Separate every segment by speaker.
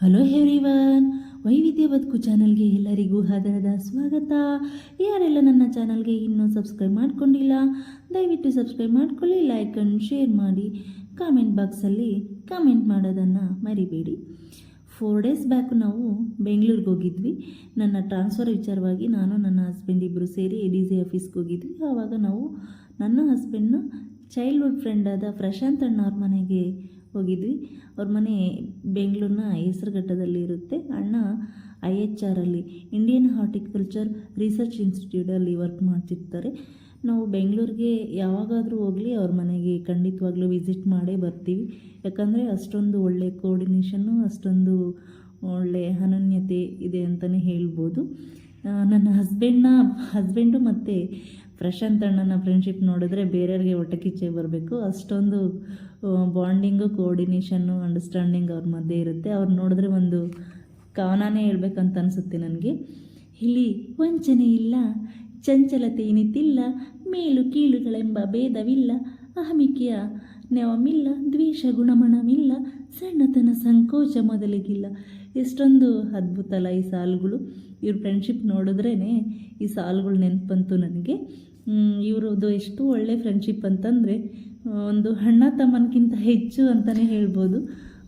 Speaker 1: Hello everyone ವೈವಿಧ್ಯ ಬದುಕು ಚಾನಲ್ಗೆ ಎಲ್ಲರಿಗೂ ಆದರದ ಸ್ವಾಗತ. ಯಾರೆಲ್ಲ ನನ್ನ ಚಾನಲ್ಗೆ ಇನ್ನೂ ಸಬ್ಸ್ಕ್ರೈಬ್ ಮಾಡ್ಕೊಂಡಿಲ್ಲ, ದಯವಿಟ್ಟು ಸಬ್ಸ್ಕ್ರೈಬ್ ಮಾಡ್ಕೊಳ್ಳಿ ಲೈಕ್ ಅಂಡ್ ಶೇರ್ ಮಾಡಿ. ಕಾಮೆಂಟ್ ಬಾಕ್ಸಲ್ಲಿ ಕಾಮೆಂಟ್ ಮಾಡೋದನ್ನು ಮರಿಬೇಡಿ. ಫೋರ್ ಡೇಸ್ ಬ್ಯಾಕ್ ನಾವು ಬೆಂಗಳೂರಿಗೆ ಹೋಗಿದ್ವಿ. ನನ್ನ ಟ್ರಾನ್ಸ್ಫರ್ ವಿಚಾರವಾಗಿ ನಾನು, ನನ್ನ ಹಸ್ಬೆಂಡ್ ಇಬ್ಬರು ಸೇರಿ ಡಿ ಸಿ ಆಫೀಸ್ಗೆ ಹೋಗಿದ್ವಿ. ಆವಾಗ ನಾವು ನನ್ನ ಹಸ್ಬೆಂಡ್ನ ಚೈಲ್ಡ್ಹುಡ್ ಫ್ರೆಂಡಾದ ಪ್ರಶಾಂತ್ ಅಣ್ಣ ಅವ್ರ ಮನೆಗೆ ಹೋಗಿದ್ವಿ. ಅವ್ರ ಮನೆ ಬೆಂಗಳೂರಿನ ಹೆಸರುಘಟ್ಟದಲ್ಲಿ ಇರುತ್ತೆ ಅಣ್ಣ ಐ ಎಚ್ ಆರಲ್ಲಿ ಇಂಡಿಯನ್ ಹಾರ್ಟಿಕಲ್ಚರ್ ರಿಸರ್ಚ್ ಇನ್ಸ್ಟಿಟ್ಯೂಟಲ್ಲಿ ವರ್ಕ್ ಮಾಡ್ತಿರ್ತಾರೆ. ನಾವು ಬೆಂಗಳೂರಿಗೆ ಯಾವಾಗಾದರೂ ಹೋಗಲಿ, ಅವ್ರ ಮನೆಗೆ ಖಂಡಿತವಾಗ್ಲೂ ವಿಸಿಟ್ ಮಾಡೇ ಬರ್ತೀವಿ. ಯಾಕಂದರೆ ಅಷ್ಟೊಂದು ಒಳ್ಳೆ ಕೋರ್ಡಿನೇಷನ್ನು ಅಷ್ಟೊಂದು ಒಳ್ಳೆ ಅನನ್ಯತೆ ಇದೆ ಅಂತಲೇ ಹೇಳ್ಬೋದು. ನನ್ನ ಹಸ್ಬೆಂಡ್ನ, ಹಸ್ಬೆಂಡು ಮತ್ತು ಪ್ರಶಾಂತ್ ಅಣ್ಣನ ಫ್ರೆಂಡ್ಶಿಪ್ ನೋಡಿದ್ರೆ ಬೇರೆಯವ್ರಿಗೆ ಹೊಟ್ಟೆ ಕಿಚ್ಚೆ ಬರಬೇಕು. ಅಷ್ಟೊಂದು ಬಾಂಡಿಂಗು ಕೋಆರ್ಡಿನೇಷನ್ನು ಅಂಡರ್ಸ್ಟ್ಯಾಂಡಿಂಗ್ ಅವ್ರ ಮಧ್ಯೆ ಇರುತ್ತೆ. ಅವ್ರು ನೋಡಿದ್ರೆ ಒಂದು ಕವನಾನೇ ಹೇಳ್ಬೇಕಂತ ಅನಿಸುತ್ತೆ ನನಗೆ. ಇಲ್ಲಿ ವಂಚನೆ ಇಲ್ಲ, ಚಂಚಲತೆ ಏನಿತ್ತಿಲ್ಲ ಮೇಲು ಕೀಳುಗಳೆಂಬ ಭೇದವಿಲ್ಲ, ಅಹಮಿಕೆಯ ನೆವಮಿಲ್ಲ, ದ್ವೇಷ ಗುಣಮಣವಿಲ್ಲ, ಸಣ್ಣತನ ಸಂಕೋಚ ಮೊದಲಿಗಿಲ್ಲ. ಎಷ್ಟೊಂದು ಅದ್ಭುತ ಈ ಸಾಲುಗಳು. ಇವ್ರ ಫ್ರೆಂಡ್ಶಿಪ್ ನೋಡಿದ್ರೇ ಈ ಸಾಲುಗಳು ನೆನಪು ಬಂತು ನನಗೆ ಇವ್ರದ್ದು ಎಷ್ಟು ಒಳ್ಳೆ ಫ್ರೆಂಡ್ಶಿಪ್ ಅಂತಂದರೆ ಒಂದು ಅಣ್ಣ ತಮ್ಮನಕ್ಕಿಂತ ಹೆಚ್ಚು ಅಂತಲೇ ಹೇಳ್ಬೋದು.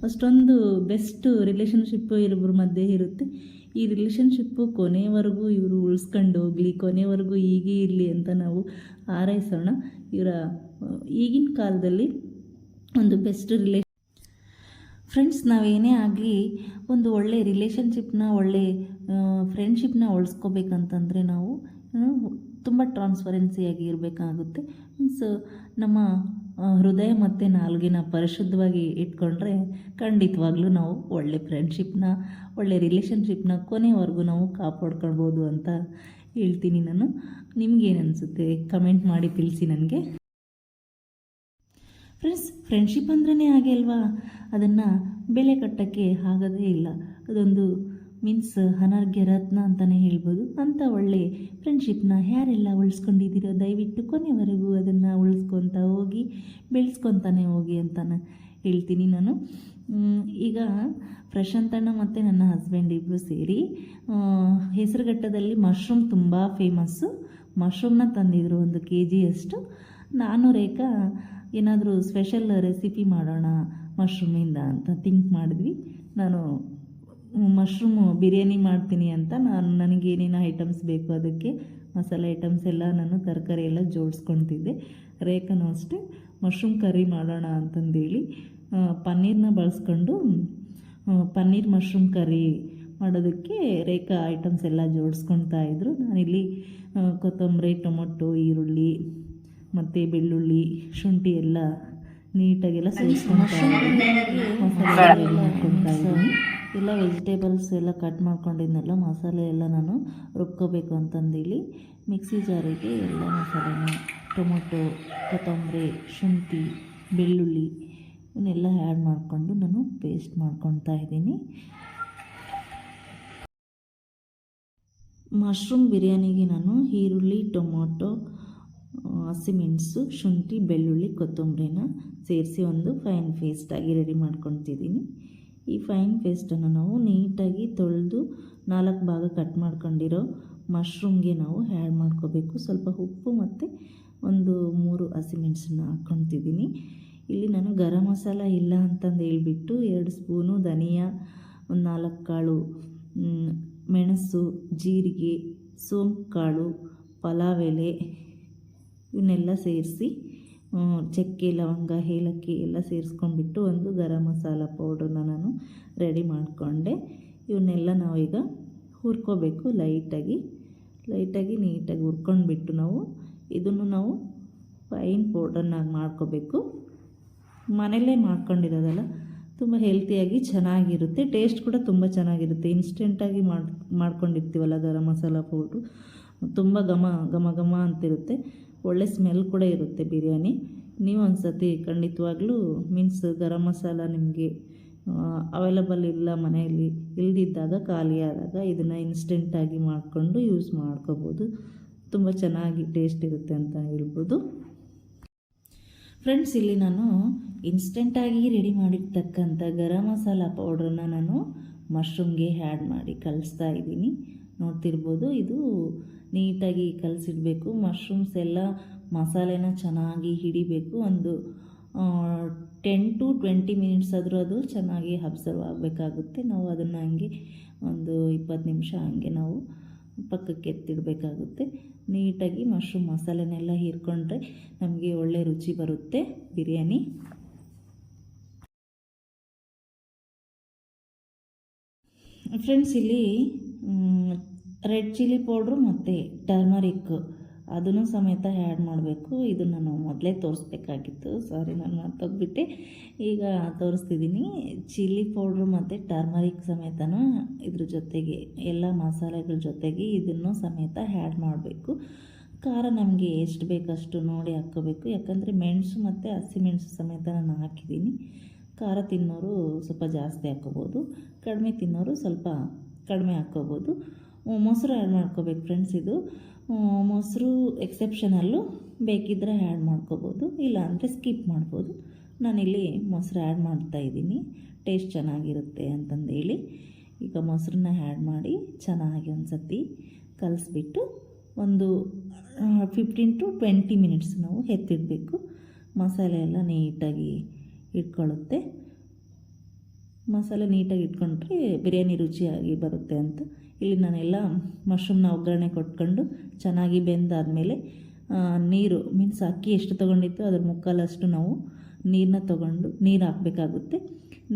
Speaker 1: ಅಷ್ಟೊಂದು ಬೆಸ್ಟ್ ರಿಲೇಷನ್ಶಿಪ್ಪು ಇವ್ರಿಬ್ಬರ ಮಧ್ಯೆ ಇರುತ್ತೆ. ಈ ರಿಲೇಷನ್ಶಿಪ್ಪು ಕೊನೆವರೆಗೂ ಇವರು ಉಳಿಸ್ಕೊಂಡು ಹೋಗಲಿ, ಕೊನೆವರೆಗೂ ಹೀಗೆ ಇರಲಿ ಅಂತ ನಾವು ಹಾರೈಸೋಣ ಇವರ ಈಗಿನ ಕಾಲದಲ್ಲಿ ಒಂದು ಬೆಸ್ಟ್ ರಿಲೇ ಫ್ರೆಂಡ್ಸ್ ನಾವೇನೇ ಆಗಲಿ ಒಂದು ಒಳ್ಳೆ ರಿಲೇಷನ್ಶಿಪ್ನ ಒಳ್ಳೆ ಫ್ರೆಂಡ್ಶಿಪ್ನ ಉಳಿಸ್ಕೋಬೇಕಂತಂದರೆ ನಾವು ತುಂಬ ಟ್ರಾನ್ಸ್ಪರೆನ್ಸಿಯಾಗಿ ಇರಬೇಕಾಗುತ್ತೆ. ಮೀನ್ಸ್ ನಮ್ಮ ಹೃದಯ ಮತ್ತು ನಾಲ್ಗಿನ ಪರಿಶುದ್ಧವಾಗಿ ಇಟ್ಕೊಂಡ್ರೆ ಖಂಡಿತವಾಗ್ಲೂ ನಾವು ಒಳ್ಳೆ ಫ್ರೆಂಡ್ಶಿಪ್ನ ಒಳ್ಳೆ ರಿಲೇಷನ್ಶಿಪ್ನ ಕೊನೆವರೆಗೂ ನಾವು ಕಾಪಾಡ್ಕೊಳ್ಬೋದು ಅಂತ ಹೇಳ್ತೀನಿ ನಾನು. ನಿಮಗೇನು ಅನಿಸುತ್ತೆ? ಕಮೆಂಟ್ ಮಾಡಿ ತಿಳಿಸಿ ನನಗೆ. ಫ್ರೆಂಡ್ಸ್ ಫ್ರೆಂಡ್ಶಿಪ್ ಅಂದ್ರೇ ಹಾಗೆ ಅಲ್ವಾ? ಅದನ್ನು ಬೆಲೆ ಕಟ್ಟೋಕ್ಕೆ ಆಗೋದೇ ಇಲ್ಲ. ಅದೊಂದು ಮೀನ್ಸ್ ಅನರ್ಘ್ಯ ರತ್ನ ಅಂತಲೇ ಹೇಳ್ಬೋದು. ಅಂಥ ಒಳ್ಳೆ ಫ್ರೆಂಡ್ಶಿಪ್ನ ಯಾರೆಲ್ಲ ಉಳಿಸ್ಕೊಂಡಿದ್ದೀರೋ ದಯವಿಟ್ಟು ಕೊನೆವರೆಗೂ ಅದನ್ನು ಉಳಿಸ್ಕೊತ ಹೋಗಿ, ಬೆಳೆಸ್ಕೊತಾನೆ ಹೋಗಿ ಅಂತ ಹೇಳ್ತೀನಿ ನಾನು. ಈಗ ಪ್ರಶಾಂತಣ್ಣ ಮತ್ತು ನನ್ನ ಹಸ್ಬೆಂಡ್ ಇಬ್ಬರು ಸೇರಿ ಹೆಸರುಘಟ್ಟದಲ್ಲಿ ಮಶ್ರೂಮ್ ತುಂಬ ಫೇಮಸ್ಸು ಮಶ್ರೂಮ್ನ ತಂದಿದ್ರು ಒಂದು ಕೆ ಜಿಯಷ್ಟು ನಾನು ರೇಖಾ ಏನಾದರೂ ಸ್ಪೆಷಲ್ ರೆಸಿಪಿ ಮಾಡೋಣ ಮಶ್ರೂಮಿಂದ ಅಂತ ಥಿಂಕ್ ಮಾಡಿದ್ವಿ. ನಾನು ಮಶ್ರೂಮು ಬಿರಿಯಾನಿ ಮಾಡ್ತೀನಿ ಅಂತ ನಾನು, ನನಗೆ ಏನೇನು ಐಟಮ್ಸ್ ಬೇಕು ಅದಕ್ಕೆ? ಮಸಾಲೆ ಐಟಮ್ಸ್ ಎಲ್ಲ ನಾನು ತರಕಾರಿ ಎಲ್ಲ ಜೋಡಿಸ್ಕೊತಿದ್ದೆ. ರೇಖನೂ ಅಷ್ಟೇ ಮಶ್ರೂಮ್ ಕರಿ ಮಾಡೋಣ ಅಂತಂದೇಳಿ ಪನ್ನೀರನ್ನ ಪನ್ನೀರ್ನ ಬಳಸ್ಕೊಂಡು ಪನ್ನೀರ್ ಮಶ್ರೂಮ್ ಕರಿ ಮಾಡೋದಕ್ಕೆ ರೇಖಾ ಐಟಮ್ಸ್ ಎಲ್ಲ ಜೋಡಿಸ್ಕೊಳ್ತಾ ಇದ್ರು. ನಾನಿಲ್ಲಿ ಕೊತ್ತಂಬರಿ, ಟೊಮೊಟೊ, ಈರುಳ್ಳಿ ಮತ್ತು ಬೆಳ್ಳುಳ್ಳಿ ಶುಂಠಿ ಎಲ್ಲ ನೀಟಾಗೆಲ್ಲ ಸೇರಿಸ್ಕೊಂಡು ಮಸಾಲೆ ಎಲ್ಲ ಹಾಕ್ಕೊಳ್ತಾ ಇದ್ದೀನಿ. ಎಲ್ಲ ವೆಜಿಟೇಬಲ್ಸ್ ಎಲ್ಲ ಕಟ್ ಮಾಡ್ಕೊಂಡಿದ್ನೆಲ್ಲ ಮಸಾಲೆ ಎಲ್ಲ ನಾನು ರುಬ್ಕೋಬೇಕು ಅಂತಂದೇಳಿ ಮಿಕ್ಸಿ ಜಾರಿಗೆ ಎಲ್ಲ ಮಸಾಲೆನ ಟೊಮೊಟೊ ಕೊತ್ತಂಬರಿ ಶುಂಠಿ ಬೆಳ್ಳುಳ್ಳಿ ಇವನ್ನೆಲ್ಲ ಆ್ಯಡ್ ಮಾಡಿಕೊಂಡು ನಾನು ಪೇಸ್ಟ್ ಮಾಡ್ಕೊತಾ ಇದ್ದೀನಿ. ಮಶ್ರೂಮ್ ಬಿರಿಯಾನಿಗೆ ನಾನು ಈರುಳ್ಳಿ ಟೊಮೊಟೊ ಹಸಿಮೆಣಸು ಶುಂಠಿ, ಬೆಳ್ಳುಳ್ಳಿ, ಕೊತ್ತಂಬರಿನ ಸೇರಿಸಿ ಒಂದು ಫೈನ್ ಪೇಸ್ಟಾಗಿ ರೆಡಿ ಮಾಡ್ಕೊತಿದ್ದೀನಿ ಈ ಫೈನ್ ಪೇಸ್ಟನ್ನು ನಾವು ನೀಟಾಗಿ ತೊಳೆದು ನಾಲ್ಕು ಭಾಗ ಕಟ್ ಮಾಡ್ಕೊಂಡಿರೋ ಮಶ್ರೂಮ್ಗೆ ನಾವು ಹ್ಯಾಡ್ ಮಾಡ್ಕೋಬೇಕು. ಸ್ವಲ್ಪ ಉಪ್ಪು ಮತ್ತು ಒಂದು ಮೂರು ಹಸಿಮೆಣಸನ್ನ ಹಾಕ್ಕೊತಿದ್ದೀನಿ ಇಲ್ಲಿ ನಾನು ಗರಂ ಮಸಾಲ ಇಲ್ಲ ಅಂತಂದು ಹೇಳಿಬಿಟ್ಟು ಎರಡು ಸ್ಪೂನು ಧನಿಯಾ, ಒಂದು ನಾಲ್ಕು ಕಾಳು ಮೆಣಸು, ಜೀರಿಗೆ, ಸೋಂಪು ಕಾಳು, ಪಲಾವ್ ಎಲೆ ಇವನ್ನೆಲ್ಲ ಸೇರಿಸಿ ಚಕ್ಕೆ, ಲವಂಗ, ಏಲಕ್ಕಿ ಎಲ್ಲ ಸೇರಿಸ್ಕೊಂಡ್ಬಿಟ್ಟು ಒಂದು ಗರಂ ಮಸಾಲ ಪೌಡ್ರನ್ನ ನಾನು ರೆಡಿ ಮಾಡಿಕೊಂಡೆ. ಇವನ್ನೆಲ್ಲ ನಾವೀಗ ಹುರ್ಕೋಬೇಕು ಲೈಟಾಗಿ ಲೈಟಾಗಿ ನೀಟಾಗಿ ಹುರ್ಕೊಂಡ್ಬಿಟ್ಟು ನಾವು ಇದನ್ನು ನಾವು ಫೈನ್ ಪೌಡ್ರನ್ನಾಗಿ ಮಾಡ್ಕೋಬೇಕು. ಮನೆಯಲ್ಲೇ ಮಾಡ್ಕೊಂಡಿರೋದಲ್ಲ, ತುಂಬ ಹೆಲ್ತಿಯಾಗಿ ಚೆನ್ನಾಗಿರುತ್ತೆ. ಟೇಸ್ಟ್ ಕೂಡ ತುಂಬ ಚೆನ್ನಾಗಿರುತ್ತೆ. ಇನ್ಸ್ಟೆಂಟಾಗಿ ಮಾಡಿ, ಮಾಡ್ಕೊಂಡಿರ್ತೀವಲ್ಲ ಗರಂ ಮಸಾಲ ಪೌಡ್ರು ತುಂಬ ಘಮ ಘಮ ಘಮ ಅಂತಿರುತ್ತೆ. ಒಳ್ಳೆ ಸ್ಮೆಲ್ ಕೂಡ ಇರುತ್ತೆ ಬಿರಿಯಾನಿ. ನೀವು ಒಂದು ಸತಿ ಖಂಡಿತವಾಗ್ಲೂ ಮೀನ್ಸ್ ಗರಂ ಮಸಾಲ ನಿಮಗೆ ಅವೈಲಬಲ್ ಇಲ್ಲ ಮನೆಯಲ್ಲಿ, ಇಲ್ದಿದ್ದಾಗ, ಖಾಲಿಯಾದಾಗ ಇದನ್ನು ಇನ್ಸ್ಟೆಂಟಾಗಿ ಮಾಡಿಕೊಂಡು ಯೂಸ್ ಮಾಡ್ಕೋಬೋದು. ತುಂಬ ಚೆನ್ನಾಗಿ ಟೇಸ್ಟ್ ಇರುತ್ತೆ ಅಂತ ಹೇಳ್ಬೋದು. ಫ್ರೆಂಡ್ಸ್ ಇಲ್ಲಿ ನಾನು ಇನ್ಸ್ಟೆಂಟಾಗಿ ರೆಡಿ ಮಾಡಿರ್ತಕ್ಕಂಥ ಗರಂ ಮಸಾಲ ಪೌಡ್ರನ್ನ ನಾನು ಮಶ್ರೂಮ್ಗೆ ಆ್ಯಡ್ ಮಾಡಿ ಕಲಿಸ್ತಾ ಇದ್ದೀನಿ. ನೋಡ್ತಿರ್ಬೋದು ಇದು ನೀಟಾಗಿ ಕಲಸಿಡಬೇಕು. ಮಶ್ರೂಮ್ಸ್ ಎಲ್ಲ ಮಸಾಲೆನ ಚೆನ್ನಾಗಿ ಹಿಡಿಬೇಕು. ಒಂದು ಟೆನ್ ಟು ಟ್ವೆಂಟಿ ಮಿನಿಟ್ಸ್ ಆದರೂ ಅದು ಚೆನ್ನಾಗಿ ಅಬ್ಸರ್ವ್ ಆಗಬೇಕಾಗುತ್ತೆ. ನಾವು ಅದನ್ನು ಹಂಗೆ ಒಂದು ಇಪ್ಪತ್ತು ನಿಮಿಷ ಹಂಗೆ ನಾವು ಪಕ್ಕಕ್ಕೆ ಎತ್ತಿಡಬೇಕಾಗುತ್ತೆ. ನೀಟಾಗಿ ಮಶ್ರೂಮ್ ಮಸಾಲೆನೆಲ್ಲ ಹೀರ್ಕೊಂಡ್ರೆ ನಮಗೆ ಒಳ್ಳೆ ರುಚಿ ಬರುತ್ತೆ. ಬಿರಿಯಾನಿ. ಫ್ರೆಂಡ್ಸ್ ಇಲ್ಲಿ ರೆಡ್ ಚಿಲ್ಲಿ ಪೌಡ್ರು ಮತ್ತು ಟರ್ಮರಿಕ್ ಅದನ್ನು ಸಮೇತ ಆ್ಯಡ್ ಮಾಡಬೇಕು. ಇದು ನಾನು ಮೊದಲೇ ತೋರಿಸ್ಬೇಕಾಗಿತ್ತು. ಸಾರಿ ನಾನು ಮರ್ತೋಗ್ಬಿಟ್ಟೆ. ಈಗ ತೋರಿಸ್ತಿದ್ದೀನಿ ಚಿಲ್ಲಿ ಪೌಡ್ರು ಮತ್ತು ಟರ್ಮರಿಕ್ ಸಮೇತನೂ ಇದ್ರ ಜೊತೆಗೆ, ಎಲ್ಲ ಮಸಾಲೆಗಳ ಜೊತೆಗೆ ಇದನ್ನು ಸಮೇತ ಆ್ಯಡ್ ಮಾಡಬೇಕು. ಖಾರ ನಮಗೆ ಎಷ್ಟು ಬೇಕಷ್ಟು ನೋಡಿ ಹಾಕ್ಕೋಬೇಕು. ಯಾಕಂದರೆ ಮೆಣಸು ಮತ್ತು ಹಸಿಮೆಣಸು ಸಮೇತ ನಾನು ಹಾಕಿದ್ದೀನಿ ಖಾರ ತಿನ್ನೋರು ಸ್ವಲ್ಪ ಜಾಸ್ತಿ ಹಾಕ್ಕೋಬೋದು, ಕಡಿಮೆ ತಿನ್ನೋರು ಸ್ವಲ್ಪ ಕಡಿಮೆ ಹಾಕ್ಕೋಬೋದು. ಮೊಸರು ಆ್ಯಡ್ ಮಾಡ್ಕೋಬೇಕು ಫ್ರೆಂಡ್ಸ್ ಇದು. ಮೊಸರು ಎಕ್ಸೆಪ್ಷನಲ್ಲು ಬೇಕಿದ್ದರೆ ಆ್ಯಡ್ ಮಾಡ್ಕೋಬೋದು, ಇಲ್ಲಾಂದರೆ ಸ್ಕಿಪ್ ಮಾಡ್ಬೋದು. ನಾನಿಲ್ಲಿ ಮೊಸರು ಆ್ಯಡ್ ಮಾಡ್ತಾಯಿದ್ದೀನಿ ಟೇಸ್ಟ್ ಚೆನ್ನಾಗಿರುತ್ತೆ ಅಂತಂದೇಳಿ. ಈಗ ಮೊಸರನ್ನ ಆ್ಯಡ್ ಮಾಡಿ ಚೆನ್ನಾಗಿ ಒಂದು ಸತಿ ಕಲಿಸ್ಬಿಟ್ಟು ಒಂದು ಫಿಫ್ಟೀನ್ ಟು ಟ್ವೆಂಟಿ ಮಿನಿಟ್ಸ್ ನಾವು ಎತ್ತಿಡಬೇಕು. ಮಸಾಲೆ ಎಲ್ಲ ನೀಟಾಗಿ ಇಟ್ಕೊಳ್ಳುತ್ತೆ. ಮಸಾಲೆ ನೀಟಾಗಿ ಇಟ್ಕೊಂಡ್ರೆ ಬಿರಿಯಾನಿ ರುಚಿಯಾಗಿ ಬರುತ್ತೆ ಅಂತ. ಇಲ್ಲಿ ನಾನೆಲ್ಲ ಮಶ್ರೂಮ್ನ ಒಗ್ಗರಣೆ ಕೊಟ್ಕೊಂಡು ಚೆನ್ನಾಗಿ ಬೆಂದಾದಮೇಲೆ ನೀರು, ಮೀನ್ಸ್ ಅಕ್ಕಿ ಎಷ್ಟು ತೊಗೊಂಡಿತ್ತು ಅದ್ರ ಮುಕ್ಕಾಲಷ್ಟು ನಾವು ನೀರನ್ನ ತೊಗೊಂಡು ನೀರು ಹಾಕಬೇಕಾಗುತ್ತೆ.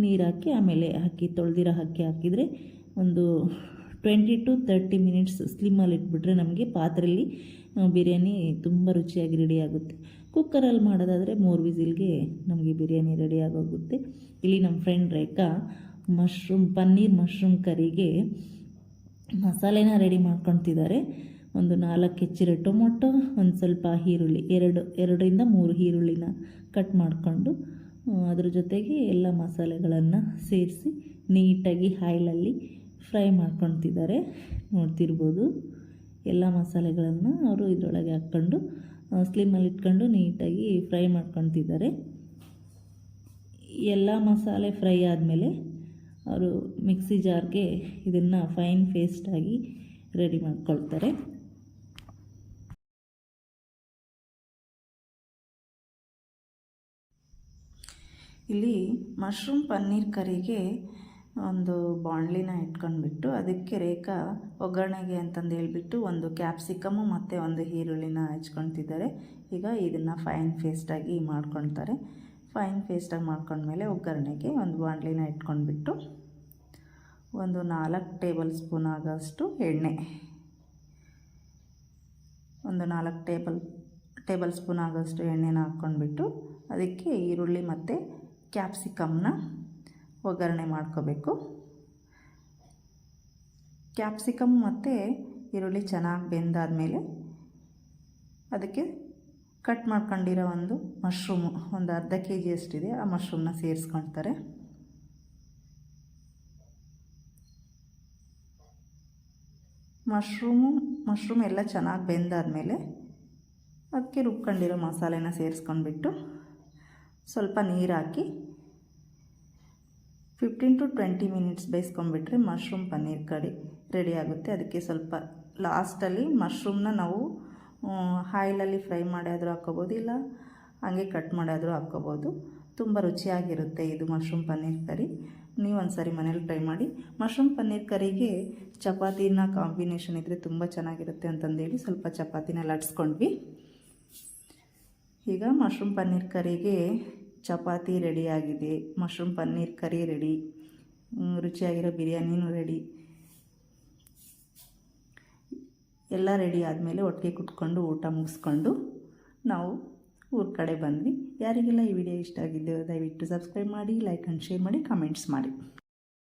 Speaker 1: ನೀರು ಹಾಕಿ ಆಮೇಲೆ ಅಕ್ಕಿ ತೊಳೆದಿರೋ ಅಕ್ಕಿ ಹಾಕಿದರೆ ಒಂದು ಟ್ವೆಂಟಿ ಟು ತರ್ಟಿ ಮಿನಿಟ್ಸ್ ಸ್ಲಿಮ್ಮಲ್ಲಿ ಇಟ್ಬಿಟ್ರೆ ನಮಗೆ ಪಾತ್ರೆಯಲ್ಲಿ ಬಿರಿಯಾನಿ ತುಂಬ ರುಚಿಯಾಗಿ ರೆಡಿ ಆಗುತ್ತೆ. ಕುಕ್ಕರಲ್ಲಿ ಮಾಡೋದಾದರೆ ಮೂರು ವಿಸಿಲ್ಗೆ ನಮಗೆ ಬಿರಿಯಾನಿ ರೆಡಿ ಆಗೋಗುತ್ತೆ. ಇಲ್ಲಿ ನಮ್ಮ friend Rekha mushroom, paneer mushroom ಕರಿಗೆ ಮಸಾಲೆನ ರೆಡಿ ಮಾಡ್ಕೊತಿದ್ದಾರೆ ಒಂದು ನಾಲ್ಕು ಹೆಚ್ಚಿರೋ ಟೊಮೊಟೊ, ಒಂದು ಸ್ವಲ್ಪ ಈರುಳ್ಳಿ, ಎರಡು, ಎರಡರಿಂದ ಮೂರು ಈರುಳ್ಳಿನ ಕಟ್ ಮಾಡಿಕೊಂಡು ಅದ್ರ ಜೊತೆಗೆ ಎಲ್ಲ ಮಸಾಲೆಗಳನ್ನು ಸೇರಿಸಿ ನೀಟಾಗಿ ಆಯಿಲಲ್ಲಿ ಫ್ರೈ ಮಾಡ್ಕೊತಿದ್ದಾರೆ ನೋಡ್ತಿರ್ಬೋದು ಎಲ್ಲ ಮಸಾಲೆಗಳನ್ನು ಅವರು ಇದರೊಳಗೆ ಹಾಕ್ಕೊಂಡು ಸ್ಲಿಮ್ಮಲ್ಲಿ ಇಟ್ಕೊಂಡು ನೀಟಾಗಿ ಫ್ರೈ ಮಾಡ್ಕೊತಿದ್ದಾರೆ ಎಲ್ಲ ಮಸಾಲೆ ಫ್ರೈ ಆದಮೇಲೆ ಅವರು ಮಿಕ್ಸಿ ಜಾರ್ಗೆ ಇದನ್ನು ಫೈನ್ ಪೇಸ್ಟಾಗಿ ರೆಡಿ ಮಾಡ್ಕೊಳ್ತಾರೆ. ಇಲ್ಲಿ ಮಶ್ರೂಮ್ ಪನ್ನೀರ್ ಕರಿಗೆ ಒಂದು ಬಾಣಲಿನ ಇಟ್ಕೊಂಡ್ಬಿಟ್ಟು ಅದಕ್ಕೆ ರೇಖಾ ಒಗ್ಗರಣೆಗೆ ಅಂತಂದು ಹೇಳಿಬಿಟ್ಟು ಒಂದು ಕ್ಯಾಪ್ಸಿಕಮು ಮತ್ತು ಒಂದು ಈರುಳ್ಳಿನ ಹಚ್ಕೊತಿದ್ದಾರೆ ಈಗ ಇದನ್ನು ಫೈನ್ ಫೇಸ್ಟಾಗಿ ಮಾಡ್ಕೊತಾರೆ ಫೈನ್ ಫೇಸ್ಟಾಗಿ ಮಾಡ್ಕೊಂಡ್ಮೇಲೆ ಒಗ್ಗರಣೆಗೆ ಒಂದು ಬಾಣಲಿನ ಇಟ್ಕೊಂಡ್ಬಿಟ್ಟು ಒಂದು ನಾಲ್ಕು ಟೇಬಲ್ ಸ್ಪೂನ್ ಆಗೋಷ್ಟು ಎಣ್ಣೆ. ಒಂದು ನಾಲ್ಕು ಟೇಬಲ್ ಟೇಬಲ್ ಸ್ಪೂನ್ ಆಗೋಷ್ಟು ಎಣ್ಣೆನ ಹಾಕ್ಕೊಂಡ್ಬಿಟ್ಟು ಅದಕ್ಕೆ ಈರುಳ್ಳಿ ಮತ್ತು ಕ್ಯಾಪ್ಸಿಕಮ್ನ ಒಗ್ಗರಣೆ ಮಾಡ್ಕೋಬೇಕು. ಕ್ಯಾಪ್ಸಿಕಮ್ ಮತ್ತು ಈರುಳ್ಳಿ ಚೆನ್ನಾಗಿ ಬೆಂದಾದಮೇಲೆ ಅದಕ್ಕೆ ಕಟ್ ಮಾಡ್ಕೊಂಡಿರೋ ಒಂದು ಮಶ್ರೂಮು, ಒಂದು ಅರ್ಧ ಕೆ ಜಿ ಅಷ್ಟಿದೆ, ಆ ಮಶ್ರೂಮ್ನ ಸೇರಿಸ್ಕೊಳ್ತಾರೆ. ಮಶ್ರೂಮು, ಮಶ್ರೂಮ್ ಎಲ್ಲ ಚೆನ್ನಾಗಿ ಬೆಂದಾದಮೇಲೆ ಅದಕ್ಕೆ ರುಬ್ಕೊಂಡಿರೋ ಮಸಾಲೆನ ಸೇರಿಸ್ಕೊಂಡ್ಬಿಟ್ಟು ಸ್ವಲ್ಪ ನೀರು ಹಾಕಿ ಫಿಫ್ಟೀನ್ ಟು ಟ್ವೆಂಟಿ ಮಿನಿಟ್ಸ್ ಬೇಯಿಸ್ಕೊಂಡ್ಬಿಟ್ರೆ ಮಶ್ರೂಮ್ ಪನ್ನೀರ್ ಕಡಿ ರೆಡಿ ಆಗುತ್ತೆ. ಅದಕ್ಕೆ ಸ್ವಲ್ಪ ಲಾಸ್ಟಲ್ಲಿ ಮಶ್ರೂಮ್ನ ನಾವು ಆಯಿಲಲ್ಲಿ ಫ್ರೈ ಮಾಡಿಯಾದರೂ ಹಾಕ್ಕೋಬೋದು, ಇಲ್ಲ ಹಾಗೆ ಕಟ್ ಮಾಡಿಯಾದರೂ ಹಾಕ್ಕೋಬೋದು. ತುಂಬ ರುಚಿಯಾಗಿರುತ್ತೆ ಇದು ಮಶ್ರೂಮ್ ಪನ್ನೀರ್ ಕರಿ. ನೀವು ಒಂದು ಸಾರಿ ಮನೇಲಿ ಟ್ರೈ ಮಾಡಿ. ಮಶ್ರೂಮ್ ಪನ್ನೀರ್ ಕರಿಗೆ ಚಪಾತಿನ ಕಾಂಬಿನೇಷನ್ ಇದ್ದರೆ ತುಂಬ ಚೆನ್ನಾಗಿರುತ್ತೆ ಅಂತಂದೇಳಿ ಸ್ವಲ್ಪ ಚಪಾತಿನ ಲಟ್ಸ್ಕೊಂಡ್ವಿ. ಈಗ ಮಶ್ರೂಮ್ ಪನ್ನೀರ್ ಕರಿಗೆ ಚಪಾತಿ ರೆಡಿಯಾಗಿದೆ ಮಶ್ರೂಮ್ ಪನ್ನೀರ್ ಕರಿ ರೆಡಿ ರುಚಿಯಾಗಿರೋ ಬಿರಿಯಾನಿನೂ ರೆಡಿ ಎಲ್ಲ ರೆಡಿ ಆದಮೇಲೆ ಒಟ್ಟಿಗೆ ಕುತ್ಕೊಂಡು ಊಟ ಮುಗಿಸ್ಕೊಂಡು ನಾವು ಊರ ಕಡೆ ಬಂದ್ವಿ. ಯಾರಿಗೆಲ್ಲ ಈ ವಿಡಿಯೋ ಇಷ್ಟ ಆಗಿದ್ದೆ ದಯವಿಟ್ಟು ಸಬ್ಸ್ಕ್ರೈಬ್ ಮಾಡಿ ಲೈಕ್ ಆ್ಯಂಡ್ ಶೇರ್ ಮಾಡಿ ಕಮೆಂಟ್ಸ್ ಮಾಡಿ.